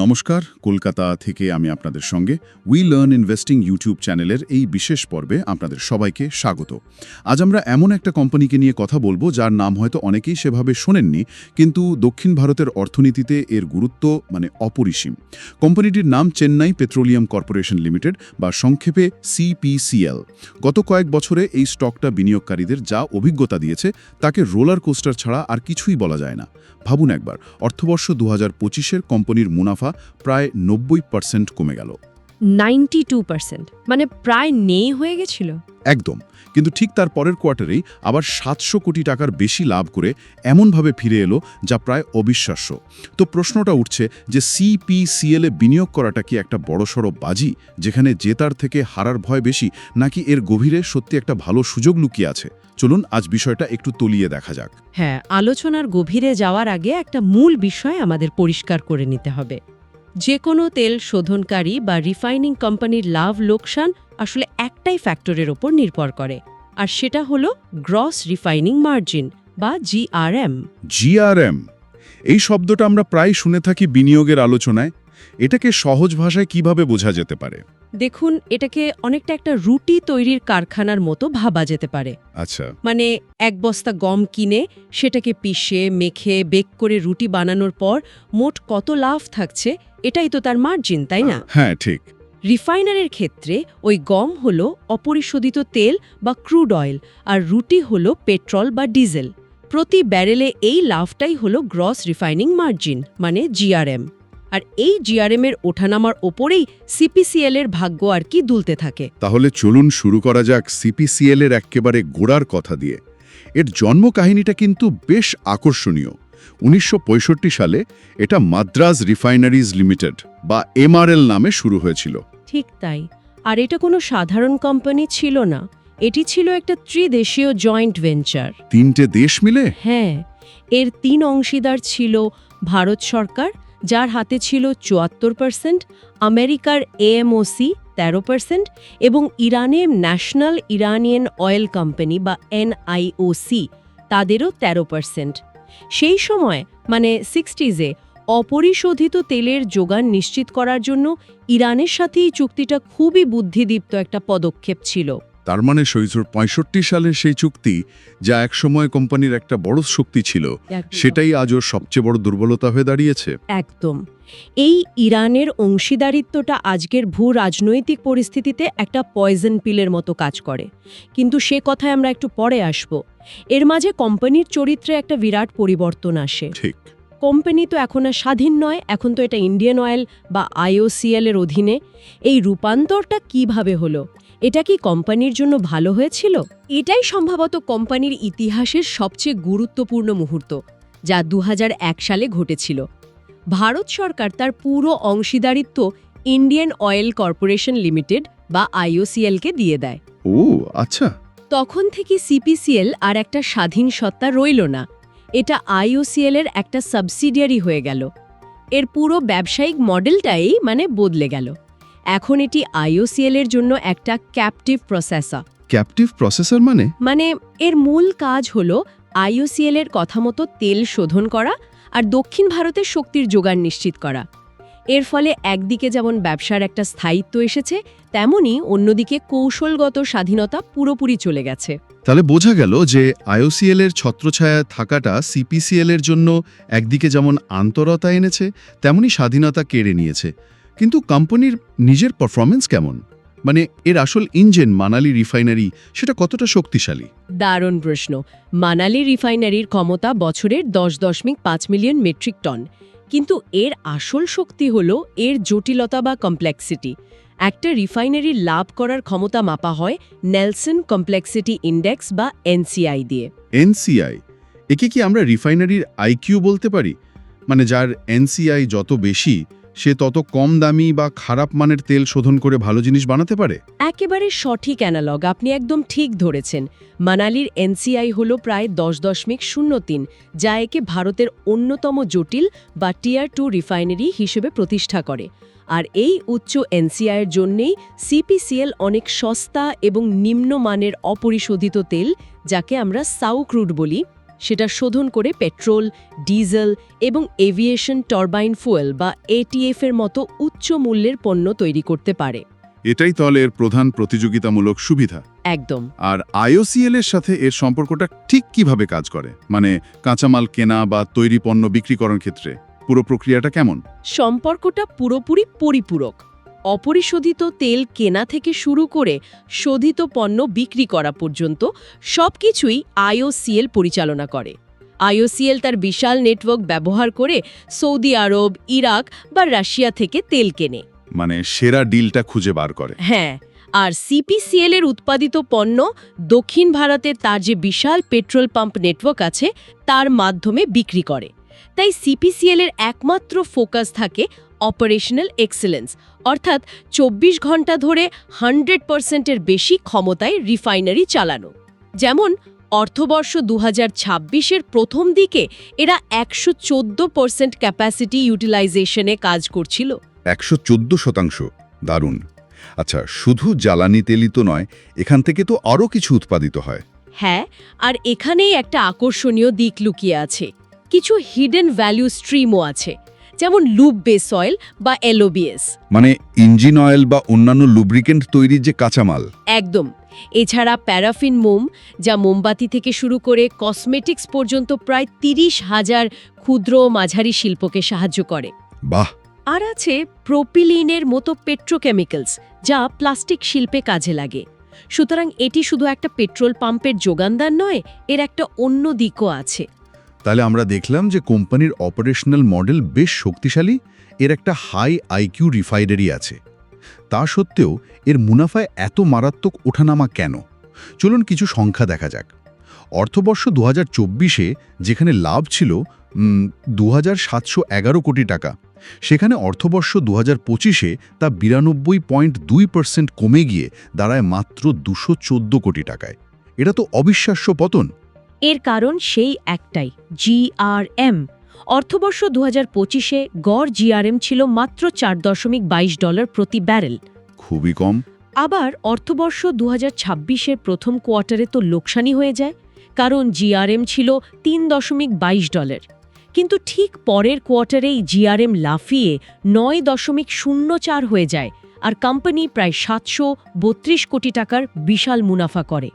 নমস্কার, কলকাতা থেকে আমি আপনাদের সঙ্গে উই লার্ন ইনভেস্টিং ইউটিউব চ্যানেলের এই বিশেষ পর্বে আপনাদের সবাইকে স্বাগত। আজ আমরা এমন একটা কোম্পানিকে নিয়ে কথা বলব, যার নাম হয়তো অনেকেই সেভাবে শোনেননি, কিন্তু দক্ষিণ ভারতের অর্থনীতিতে এর গুরুত্ব মানে অপরিসীম। কোম্পানিটির নাম চেন্নাই পেট্রোলিয়াম কর্পোরেশন লিমিটেড বা সংক্ষেপে সিপিসিএল গত কয়েক বছরে এই স্টকটা বিনিয়োগকারীদের যা অভিজ্ঞতা দিয়েছে, তাকে রোলার কোস্টার ছাড়া আর কিছুই বলা যায় না। ভাবুন একবার, অর্থবর্ষ দু হাজার কোম্পানির মুনাফা প্রায় নব্বই পার্সেন্ট কমে গেল। Ninety two percent. মানে প্রায় নেই হয়ে গেছিল। একদম। কিন্তু ঠিক তার পরের কোয়ার্টারেই আবার সাতশো কোটি টাকার বেশি লাভ করে এমনভাবে ফিরে এলো যা প্রায় অবিশ্বাস্য। তো প্রশ্নটা উঠছে যে সিপিসিএল এ বিনিয়োগ করাটা কি একটা বড়সড় বাজি যেখানে জেতার থেকে হারার ভয় বেশি নাকি এর গভীরে সত্যি একটা ভালো সুযোগ লুকিয়ে আছে? চলুন আজ বিষয়টা একটু তলিয়ে দেখা যাক। হ্যাঁ আলোচনার গভীরে যাওয়ার আগে একটা মূল বিষয় আমাদের পরিষ্কার করে নিতে হবে। যে কোনো তেল শোধনকারী বা রিফাইনিং কোম্পানির লাভ লোকসান আসলে একটাই ফ্যাক্টরের ওপর নির্ভর করে আর সেটা হলো গ্রস রিফাইনিং মার্জিন বা জিআরএম। জিআরএম? এই শব্দটা আমরা প্রায় শুনে থাকি বিনিয়োগের আলোচনায় এটাকে সহজ ভাষায় কীভাবে বোঝা যেতে পারে? দেখুন এটাকে অনেকটা একটা রুটি তৈরির কারখানার মতো ভাবা যেতে পারে। আচ্ছা। মানে এক বস্তা গম কিনে সেটাকে পিষে মেখে বেক করে রুটি বানানোর পর মোট কত লাভ থাকছে এটাই তো তার মার্জিন তাই না? হ্যাঁ ঠিক। রিফাইনারের ক্ষেত্রে ওই গম হল অপরিশোধিত তেল বা ক্রুড অয়েল আর রুটি হল পেট্রোল বা ডিজেল প্রতি ব্যারেলে এই লাভটাই হল গ্রস রিফাইনিং মার্জিন মানে জিআরএম আর এই জিআরএম এর ওঠানামার ওপরেই সিপিসিএল এর ভাগ্য আর কি দুলতে থাকে। তাহলে চলুন শুরু করা যাক সিপিসিএল এর একেবারে গোড়ার কথা দিয়ে। এর জন্ম কাহিনীটা কিন্তু বেশ আকর্ষণীয়। উনিশশো পঁয়ষট্টি সালে এটা মাদ্রাজ রিফাইনারিজ লিমিটেড বা এমআরএল নামে শুরু হয়েছিল। ঠিক তাই। আর এটা কোনো সাধারণ কোম্পানি ছিল না। এটি ছিল একটা ত্রিদেশীয় জয়েন্ট ভেঞ্চার। তিনটে দেশ মিলে? হ্যাঁ। এর তিন অংশীদার ছিল ভারত সরকার যার হাতে ছিল চুয়াত্তর পার্সেন্ট আমেরিকার এএমওসি তেরো পার্সেন্ট এবং ইরানের ন্যাশনাল ইরানিয়ান অয়েল কোম্পানি বা এনআইওসি তাদেরও তেরো পার্সেন্ট সেই সময় মানে সিক্সটিজে অপরিশোধিত তেলের যোগান নিশ্চিত করার জন্য ইরানের সাথে এই চুক্তিটা খুবই বুদ্ধিদীপ্ত একটা পদক্ষেপ ছিল। তার মানে সৈজুর পঁয়ষট্টি সালের সেই চুক্তি যা একসময় কোম্পানির একটা বড় শক্তি ছিল। সেটাই আজও সবচেয়ে বড় দুর্বলতা হয়ে দাঁড়িয়েছে। একদম। এই ইরানের অংশীদারিত্বটা আজকের ভূ রাজনৈতিক পরিস্থিতিতে একটা পয়জন পিলের মতো কাজ করে। কিন্তু সে কথায় আমরা একটু পরে আসব। এর মাঝে কোম্পানির চরিত্রে একটা বিরাট পরিবর্তন আসে। ঠিক। কোম্পানি তো এখন আর স্বাধীন নয় এখন তো এটা ইন্ডিয়ান অয়েল বা আইওসিএল এর অধীনে। এই রূপান্তরটা কীভাবে হলো? এটা কি কোম্পানির জন্য ভালো হয়েছিল? এটাই সম্ভবত কোম্পানির ইতিহাসের সবচেয়ে গুরুত্বপূর্ণ মুহূর্ত যা দু হাজার এক সালে ঘটেছিল। ভারত সরকার তার পুরো অংশীদারিত্ব ইন্ডিয়ান অয়েল কর্পোরেশন লিমিটেড বা আইওসিএলকে দিয়ে দেয়। ও আচ্ছা। তখন থেকে সিপিসিএল আর একটা স্বাধীন সত্তা রইল না। এটা আইওসিএল এর একটা সাবসিডিয়ারি হয়ে গেল। এর পুরো ব্যবসায়িক মডেলটাই মানে বদলে গেল। এখন এটি আইওসিএল এর জন্য একটা ক্যাপটিভ প্রসেসর ক্যাপটিভ প্রসেসর মানে? মানে এর মূল কাজ হল আইওসিএল এর কথা মতো তেল শোধন করা আর দক্ষিণ ভারতের শক্তির জোগান নিশ্চিত করা। এর ফলে একদিকে যেমন ব্যবসার একটা স্থায়িত্ব এসেছে তেমনি অন্যদিকে কৌশলগত স্বাধীনতা পুরোপুরি চলে গেছে। তাহলে বোঝা গেল যে আইওসিএল এর ছত্রছায়া থাকাটা সিপিসিএল এর জন্য একদিকে যেমন আন্তরতা এনেছে তেমনি স্বাধীনতা কেড়ে নিয়েছে। কিন্তু কোম্পানির নিজের পারফরমেন্স কেমন? মানে এর আসল ইঞ্জিন মানালি রিফাইনারি সেটা কতটা শক্তিশালী? দারুণ প্রশ্ন। মানালি রিফাইনারির ক্ষমতা বছরের দশ দশমিক পাঁচ মিলিয়ন মেট্রিক টন কিন্তু এর আসল শক্তি হল এর জটিলতা বা কমপ্লেক্সিটি একটা রিফাইনারির লাভ করার ক্ষমতা মাপা হয় নেলসন কমপ্লেক্সিটি ইন্ডেক্স বা এনসিআই দিয়ে। এনসিআই? একে কি আমরা রিফাইনারির আইকিউ বলতে পারি? মানে যার এনসিআই যত বেশি সে তত কম দামি বা খারাপ মানের তেল শোধন করে ভালো জিনিস বানাতে পারে? একেবারে সঠিক অ্যানালগ, আপনি একদম ঠিক ধরেছেন। মানালির এনসিআই হল প্রায় দশ দশমিক শূন্য তিন, যা একে ভারতের অন্যতম জটিল বা টিয়ার টু রিফাইনারি হিসেবে প্রতিষ্ঠা করে। আর এই উচ্চ এনসিআইয়ের জন্যেই সিপিসিএল অনেক সস্তা এবং নিম্নমানের অপরিশোধিত তেল, যাকে আমরা সাউ ক্রুড বলি। সেটা শোধন করে পেট্রোল ডিজেল এবং এভিয়েশন টারবাইন ফুয়েল বা এটিএফ এর মতো উচ্চ মূল্যের পণ্য তৈরি করতে পারে। এটাই তাহলে এর প্রধান প্রতিযোগিতামূলক সুবিধা। একদম। আর আইওসিএল এর সাথে এর সম্পর্কটা ঠিক কীভাবে কাজ করে? মানে কাঁচামাল কেনা বা তৈরি পণ্য বিক্রি করার ক্ষেত্রে। পুরো প্রক্রিয়াটা কেমন? সম্পর্কটা পুরোপুরি পরিপূরক। অপরিশোধিত তেল কেনা থেকে শুরু করে শোধিত পণ্য বিক্রি করা পর্যন্ত সবকিছুই আইওসিএল পরিচালনা করে। আইওসিএল তার বিশাল নেটওয়ার্ক ব্যবহার করে সৌদি আরব ইরাক বা রাশিয়া থেকে তেল কেনে। মানে সেরা ডিলটা খুঁজে বার করে। হ্যাঁ আর সিপিসিএল এর উৎপাদিত পণ্য দক্ষিণ ভারতে তার যে বিশাল পেট্রোল পাম্প নেটওয়ার্ক আছে তার মাধ্যমে বিক্রি করে। তাই সিপিসিএল এর একমাত্র ফোকাস থাকে অপারেশনাল এক্সেলেন্স অর্থাৎ চব্বিশ ঘণ্টা ধরে হান্ড্রেড পার্সেন্টের বেশি ক্ষমতায় রিফাইনারি চালানো। যেমন অর্থবর্ষ দু হাজার ছাব্বিশের প্রথম দিকে এরা একশো চোদ্দ পার্সেন্ট ক্যাপাসিটি ইউটিলাইজেশনে কাজ করছিল। একশো চোদ্দ শতাংশ? দারুণ। আচ্ছা শুধু জ্বালানি তেলই তো নয় এখান থেকে তো আরও কিছু উৎপাদিত হয়। হ্যাঁ আর এখানেই একটা আকর্ষণীয় দিক লুকিয়ে আছে। কিছু হিডেন ভ্যালু স্ট্রিমও আছে। যেমন লুপ বেস অয়েল বা এলওবিএস মানে ইঞ্জিন অয়েল বা অন্যান্য লুব্রিকেন্ট তৈরির যে কাঁচামাল। একদম। এছাড়া প্যারাফিন মোম যা মোমবাতি থেকে শুরু করে কসমেটিক্স পর্যন্ত প্রায় তিরিশ হাজার ক্ষুদ্র ও মাঝারি শিল্পকে সাহায্য করে। বাহ! আর আছে প্রোপিলিনের মতো পেট্রোকেমিক্যালস যা প্লাস্টিক শিল্পে কাজে লাগে। সুতরাং এটি শুধু একটা পেট্রোল পাম্পের যোগানদার নয় এর একটা অন্য দিকও আছে। তাহলে আমরা দেখলাম যে কোম্পানির অপারেশনাল মডেল বেশ শক্তিশালী, এর একটা হাই আইকিউ রিফাইনারি আছে। তা সত্ত্বেও এর মুনাফায় এত মারাত্মক ওঠানামা কেন? চলুন কিছু সংখ্যা দেখা যাক। অর্থবর্ষ দু হাজার যেখানে লাভ ছিল দু হাজার সাতশো এগারো কোটি টাকা, সেখানে অর্থবর্ষ দু হাজার পঁচিশে তা বিরানব্বই পয়েন্ট দুই পার্সেন্ট কমে গিয়ে দাঁড়ায় মাত্র দুশো কোটি টাকায়। এটা তো অবিশ্বাস্য পতন! এর কারণ সেই একটাই জিআরএম অর্থবর্ষ দু হাজার পঁচিশে গড় জিআরএম ছিল মাত্র চার দশমিক বাইশ ডলার প্রতি ব্যারেল। খুবই কম। আবার অর্থবর্ষ দু হাজার ছাব্বিশের প্রথম কোয়ার্টারে তো লোকসানি হয়ে যায় কারণ জিআরএম ছিল তিন দশমিক বাইশ ডলার। কিন্তু ঠিক পরের কোয়ার্টারেই জিআরএম লাফিয়ে নয় দশমিক শূন্য চার হয়ে যায় আর কোম্পানি প্রায় সাতশো বত্রিশ কোটি টাকার বিশাল মুনাফা করে।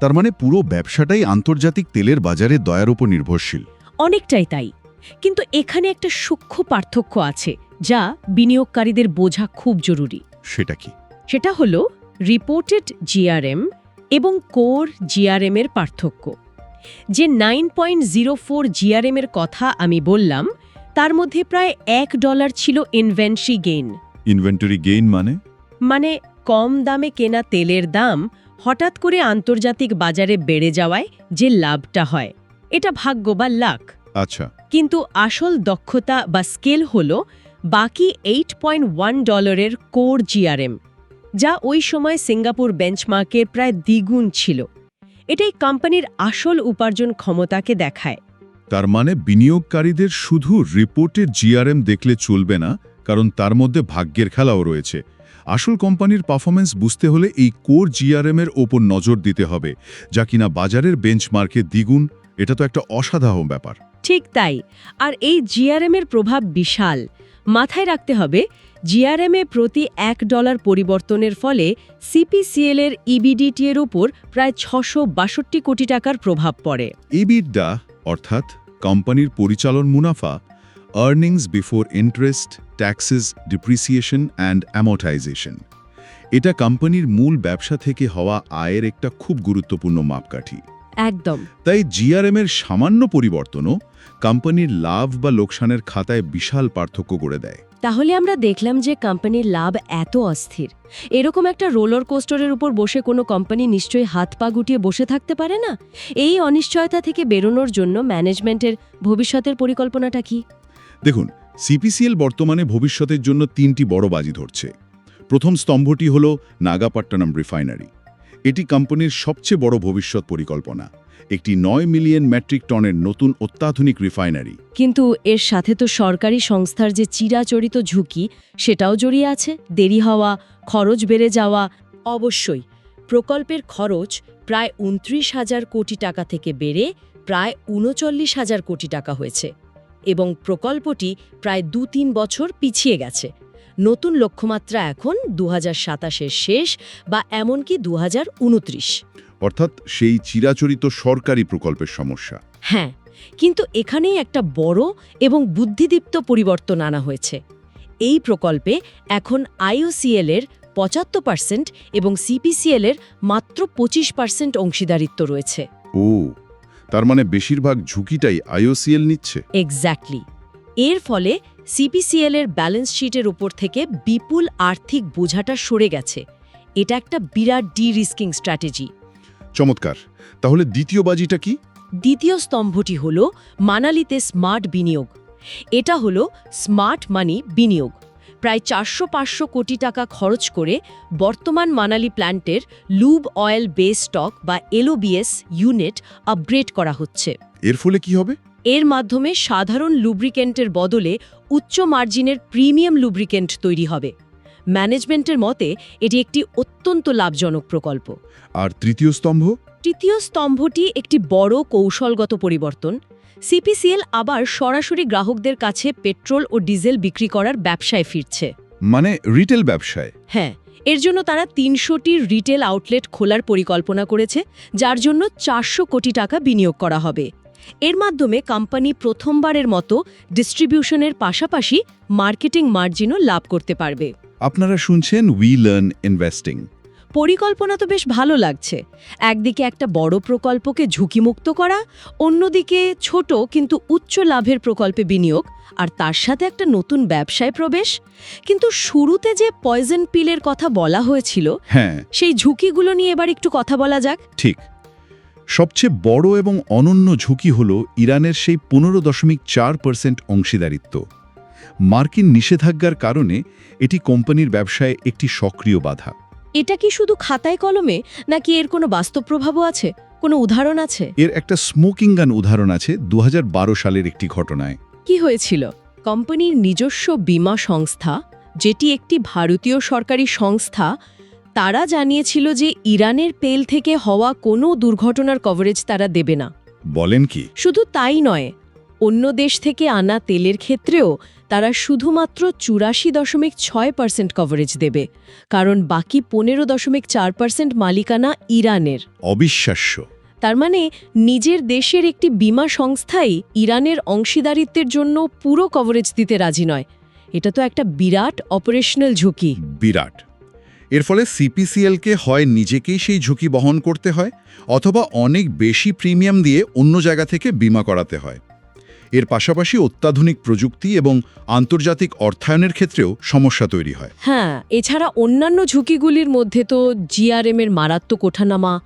তার মানে পুরো ব্যবসাটাই আন্তর্জাতিক তেলের বাজারে দয়ার উপর নির্ভরশীল। অনেকটাই তাই। কিন্তু এখানে একটা সূক্ষ্ম পার্থক্য আছে যা বিনিয়োগকারীদের বোঝা খুব জরুরি। সেটা কি? সেটা হলো রিপোর্টেড জিআরএম এবং কোর জিআরএম এর পার্থক্য। যে nine point zero four GRM এর কথা আমি বললাম তার মধ্যে প্রায় এক ডলার ছিল ইনভেন্টরি গেইন। ইনভেন্টরি গেইন মানে? মানে কম দামে কেনা তেলের দাম হঠাৎ করে আন্তর্জাতিক বাজারে বেড়ে যাওয়ায় যে লাভটা হয় এটা ভাগ্য বা লাক। আচ্ছা। কিন্তু আসল দক্ষতা বা স্কেল হল বাকি এইট পয়েন্ট ওয়ান ডলারের কোর জিআরএম যা ওই সময় সিঙ্গাপুর বেঞ্চমার্কের প্রায় দ্বিগুণ ছিল। এটাই কোম্পানির আসল উপার্জন ক্ষমতাকে দেখায়। তার মানে বিনিয়োগকারীদের শুধু রিপোর্টের জিআরএম দেখলে চলবে না কারণ তার মধ্যে ভাগ্যের খেলাও রয়েছে। আসল কোম্পানির পারফরমেন্স বুঝতে হলে এই কোর জিআরএম এর ওপর নজর দিতে হবে যা কিনা বাজারের বেঞ্চমার্কে দ্বিগুণ এটা তো একটা অসাধারণ ব্যাপার। ঠিক তাই আর এই জিআরএম এর প্রভাব বিশাল। মাথায় রাখতে হবে জিআরএম এ প্রতি এক ডলার পরিবর্তনের ফলে সিপিসিএল এর ইবিডিটি এর উপর প্রায় ছশো বাষট্টি কোটি টাকার প্রভাব পড়ে। এবিডা অর্থাৎ কোম্পানির পরিচালন মুনাফা earnings before interest taxes depreciation and amortisation এটা কোম্পানির মূল ব্যবসা থেকে হওয়া আয়ের একটা খুব গুরুত্বপূর্ণ মাপকাঠি। একদম। তাই জিআরএম এর সামান্য পরিবর্তনও কোম্পানির লাভ বা লোকসানের খাতায় বিশাল পার্থক্য করে দেয়। তাহলে আমরা দেখলাম যে কোম্পানির লাভ এত অস্থির। এরকম একটা রোলার কোস্টারের উপর বসে কোনো কোম্পানি নিশ্চয়ই হাত পা গুটিয়ে বসে থাকতে পারে না? এই অনিশ্চয়তা থেকে বেরোনোর জন্য ম্যানেজমেন্টের ভবিষ্যতের পরিকল্পনাটা কি? দেখুন সিপিসিএল বর্তমানে ভবিষ্যতের জন্য তিনটি বড় বাজি ধরছে। প্রথম স্তম্ভটি হল নাগাপট্টনম রিফাইনারি। এটি কোম্পানির সবচেয়ে বড় ভবিষ্যৎ পরিকল্পনা। একটি নয় মিলিয়ন মেট্রিক টনের নতুন অত্যাধুনিক রিফাইনারি। কিন্তু এর সাথে তো সরকারি সংস্থার যে চিরাচরিত ঝুঁকি, সেটাও জড়িয়ে আছে। দেরি হওয়া, খরচ বেড়ে যাওয়া, অবশ্যই। প্রকল্পের খরচ প্রায় উনত্রিশ হাজার কোটি টাকা থেকে বেড়ে প্রায় উনচল্লিশ হাজার কোটি টাকা হয়েছে। এবং প্রকল্পটি প্রায় দু তিন বছর পিছিয়ে গেছে। নতুন লক্ষ্যমাত্রা এখন দু হাজার শেষ বা এমনকি দু হাজার উনত্রিশ। অর্থাৎ সেই চিরাচরিত সরকারি প্রকল্পের সমস্যা। হ্যাঁ কিন্তু এখানেই একটা বড় এবং বুদ্ধিদীপ্ত পরিবর্তন আনা হয়েছে। এই প্রকল্পে এখন আইওসিএল এর পঁচাত্তর পার্সেন্ট এবং সিপিসিএল এর মাত্র পঁচিশ পার্সেন্ট অংশীদারিত্ব রয়েছে। ও তার মানে বেশিরভাগ ঝুঁকিটাই আইওসিএল নিচ্ছে। এক্স্যাক্টলি এর ফলে সিপিসিএল এর ব্যালেন্স শিটের উপর থেকে বিপুল আর্থিক বোঝাটা সরে গেছে। এটা একটা বিরাট ডি রিস্কিং স্ট্র্যাটেজি চমৎকার। তাহলে দ্বিতীয় বাজিটা কি? দ্বিতীয় স্তম্ভটি হল মানালিতে স্মার্ট বিনিয়োগ। এটা হল স্মার্ট মানি বিনিয়োগ। প্রায় চারশো পাঁচশো কোটি টাকা খরচ করে বর্তমান মানালি প্ল্যান্টের লুব অয়েল বেস স্টক বা এলওবিএস ইউনিট আপগ্রেড করা হচ্ছে। এর ফলে কি হবে? এর মাধ্যমে সাধারণ লুব্রিকেন্টের বদলে উচ্চ মার্জিনের প্রিমিয়াম লুব্রিকেন্ট তৈরি হবে। ম্যানেজমেন্টের মতে এটি একটি অত্যন্ত লাভজনক প্রকল্প। আর তৃতীয় স্তম্ভ? তৃতীয় স্তম্ভটি একটি বড় কৌশলগত পরিবর্তন। সিপিসিএল আবার সরাসরি গ্রাহকদের কাছে পেট্রোল ও ডিজেল বিক্রি করার ব্যবসায় ফিরছে। মানে রিটেল ব্যবসায়? হ্যাঁ এর জন্য তারা তিনশোটি রিটেল আউটলেট খোলার পরিকল্পনা করেছে যার জন্য চারশো কোটি টাকা বিনিয়োগ করা হবে। এর মাধ্যমে কোম্পানি প্রথমবারের মতো ডিস্ট্রিবিউশনের পাশাপাশি মার্কেটিং মার্জিনও লাভ করতে পারবে। আপনারা শুনছেন উই লার্ন ইনভেস্টিং পরিকল্পনা তো বেশ ভালো লাগছে। একদিকে একটা বড় প্রকল্পকে ঝুঁকিমুক্ত করা অন্যদিকে ছোট কিন্তু উচ্চ লাভের প্রকল্পে বিনিয়োগ আর তার সাথে একটা নতুন ব্যবসায় প্রবেশ। কিন্তু শুরুতে যে পয়জন পিলের কথা বলা হয়েছিল হ্যাঁ। সেই ঝুঁকিগুলো নিয়ে এবার একটু কথা বলা যাক। ঠিক। সবচেয়ে বড় এবং অনন্য ঝুঁকি হল ইরানের সেই পনেরো দশমিক চার পার্সেন্ট অংশীদারিত্ব। মার্কিন নিষেধাজ্ঞার কারণে এটি কোম্পানির ব্যবসায় একটি সক্রিয় বাধা। এটা কি শুধু খাতায় কলমে নাকি এর কোনো বাস্তব প্রভাবও আছে? কোনো উদাহরণ আছে? এর একটা স্মোকিং গান উদাহরণ আছে দুহাজার বারো সালের একটি ঘটনায়। কি হয়েছিল? কোম্পানির নিজস্ব বীমা সংস্থা যেটি একটি ভারতীয় সরকারি সংস্থা তারা জানিয়েছিল যে ইরানের তেল থেকে হওয়া কোনো দুর্ঘটনার কভারেজ তারা দেবে না। বলেন কি? শুধু তাই নয় অন্য দেশ থেকে আনা তেলের ক্ষেত্রেও তারা শুধুমাত্র চুরাশি দশমিক ছয় পার্সেন্ট কভারেজ দেবে কারণ বাকি পনেরো দশমিক চার পার্সেন্ট মালিকানা ইরানের। অবিশ্বাস্য। তার মানে নিজের দেশের একটি বীমা সংস্থাই ইরানের অংশীদারিত্বের জন্য পুরো কভারেজ দিতে রাজি নয়। এটা তো একটা বিরাট অপারেশনাল ঝুঁকি। বিরাট। এর ফলে সিপিসিএলকে হয় নিজেকেই সেই ঝুঁকি বহন করতে হয় অথবা অনেক বেশি প্রিমিয়াম দিয়ে অন্য জায়গা থেকে বিমা করাতে হয়। এর পাশাপাশি অত্যাধুনিক প্রযুক্তি এবং আন্তর্জাতিক অর্থায়নের ক্ষেত্রেও সমস্যা তৈরি হয়। হ্যাঁ এছাড়া অন্যান্য ঝুঁকিগুলির মধ্যে তো জিআরএম এর মারাত্মক ওঠানামা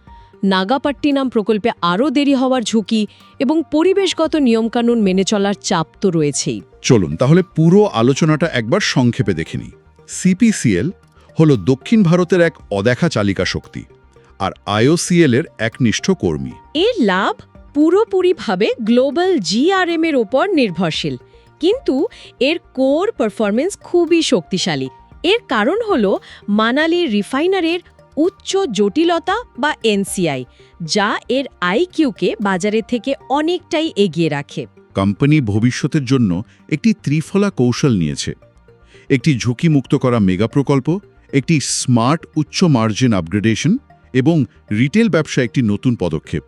নাগাপাট্টিনাম প্রকল্পে আরও দেরি হওয়ার ঝুঁকি এবং পরিবেশগত নিয়মকানুন মেনে চলার চাপ তো রয়েছেই। চলুন তাহলে পুরো আলোচনাটা একবার সংক্ষেপে দেখে নিই। সিপিসিএল হল দক্ষিণ ভারতের এক অদেখা চালিকা শক্তি আর আইওসিএল এর একনিষ্ঠ কর্মী। এর লাভ? পুরোপুরিভাবে গ্লোবাল জিআরএম এর ওপর নির্ভরশীল। কিন্তু এর কোর পারফরমেন্স খুবই শক্তিশালী। এর কারণ হল মানালির রিফাইনারের উচ্চ জটিলতা বা এনসিআই, যা এর আইকিউকে বাজারের থেকে অনেকটাই এগিয়ে রাখে। কোম্পানি ভবিষ্যতের জন্য একটি ত্রিফলা কৌশল নিয়েছে। একটি ঝুঁকিমুক্ত করা মেগা প্রকল্প, একটি স্মার্ট উচ্চ মার্জিন আপগ্রেডেশন এবং রিটেল ব্যবসা একটি নতুন পদক্ষেপ।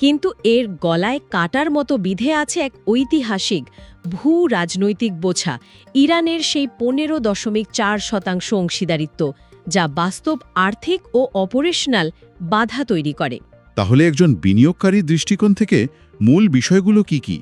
কিন্তু এর গলায় কাটার মতো বিধে আছে এক ঐতিহাসিক ভূ রাজনৈতিক বোঝা, ইরানের সেই পনেরো দশমিক চার শতাংশ অংশীদারিত্ব, যা বাস্তব আর্থিক ও অপারেশনাল বাধা তৈরি করে। তাহলে একজন বিনিয়োগকারীর দৃষ্টিকোণ থেকে মূল বিষয়গুলো কি কি?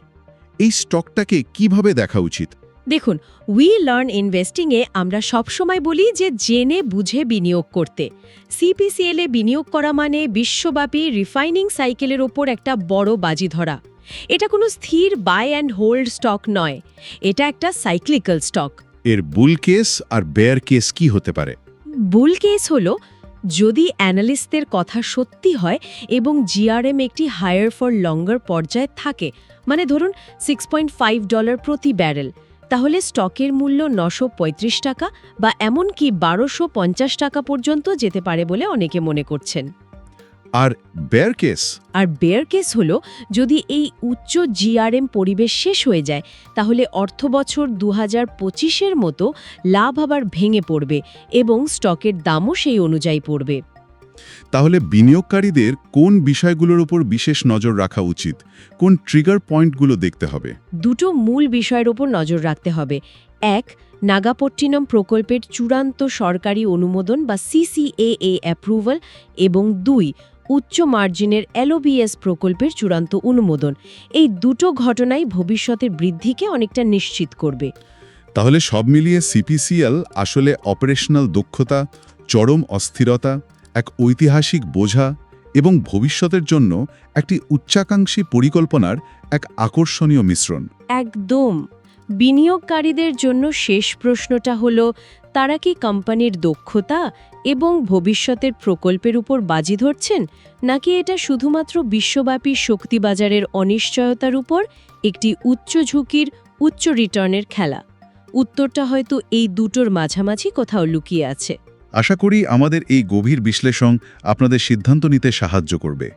এই স্টকটাকে কীভাবে দেখা উচিত? দেখুন উই লার্ন ইনভেস্টিংয়ে আমরা সবসময় বলি যে জেনে বুঝে বিনিয়োগ করতে। সিপিসিএল এ বিনিয়োগ করা মানে বিশ্বব্যাপী রিফাইনিং সাইকেলের ওপর একটা বড় বাজি ধরা। এটা কোনো স্থির বাই অ্যান্ড হোল্ড স্টক নয় এটা একটা সাইক্লিক্যাল স্টক এর বুল কেস আর বেয়ার কেস কি হতে পারে? বুল কেস হল যদি অ্যানালিস্টদের কথা সত্যি হয় এবং জিআরএম একটি হায়ার ফর লঙ্গার পর্যায়ে থাকে মানে ধরুন সিক্স পয়েন্ট ফাইভ ডলার প্রতি ব্যারেল তাহলে স্টকের মূল্য নশো পঁয়ত্রিশ টাকা বা এমনকি বারোশো পঞ্চাশ টাকা পর্যন্ত যেতে পারে বলে অনেকে মনে করছেন। আর বেয়ার কেস আর বেয়ার কেস হলো যদি এই উচ্চ জিআরএম পরিবেশ শেষ হয়ে যায় তাহলে অর্থবছর দু হাজার পঁচিশের মতো লাভ আবার ভেঙে পড়বে এবং স্টকের দামও সেই অনুযায়ী পড়বে। তাহলে বিনিয়োগকারীদের কোন বিষয়গুলোর উপর বিশেষ নজর রাখা উচিত? কোন ট্রিগার পয়েন্টগুলো দেখতে হবে? দুটো মূল বিষয়ের ওপর নজর রাখতে হবে। এক নাগাপট্টিনম প্রকল্পের চূড়ান্ত সরকারি অনুমোদন বা সিসিএএ অ্যাপ্রুভাল এবং দুই উচ্চ মার্জিনের এলওবিএস প্রকল্পের চূড়ান্ত অনুমোদন। এই দুটো ঘটনাই ভবিষ্যতের বৃদ্ধিকে অনেকটা নিশ্চিত করবে। তাহলে সব মিলিয়ে সিপিসিএল আসলে অপারেশনাল দক্ষতা চরম অস্থিরতা এক ঐতিহাসিক বোঝা এবং ভবিষ্যতের জন্য একটি উচ্চাকাঙ্ক্ষী পরিকল্পনার এক আকর্ষণীয় মিশ্রণ। একদম। বিনিয়োগকারীদের জন্য শেষ প্রশ্নটা হল, তারা কি কোম্পানির দক্ষতা এবং ভবিষ্যতের প্রকল্পের উপর বাজি ধরছেন, নাকি এটা শুধুমাত্র বিশ্বব্যাপী শক্তিবাজারের অনিশ্চয়তার উপর একটি উচ্চ ঝুঁকির উচ্চ রিটার্নের খেলা? উত্তরটা হয়তো এই দুটোর মাঝামাঝি কোথাও লুকিয়ে আছে। আশা করি আমাদের এই গভীর বিশ্লেষণ আপনাদের সিদ্ধান্ত নিতে সাহায্য করবে।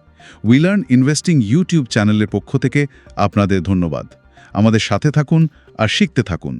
উইলার্ন ইনভেস্টিং ইউটিউব চ্যানেলের পক্ষ থেকে আপনাদের ধন্যবাদ। আমাদের সাথে থাকুন আর শিখতে থাকুন।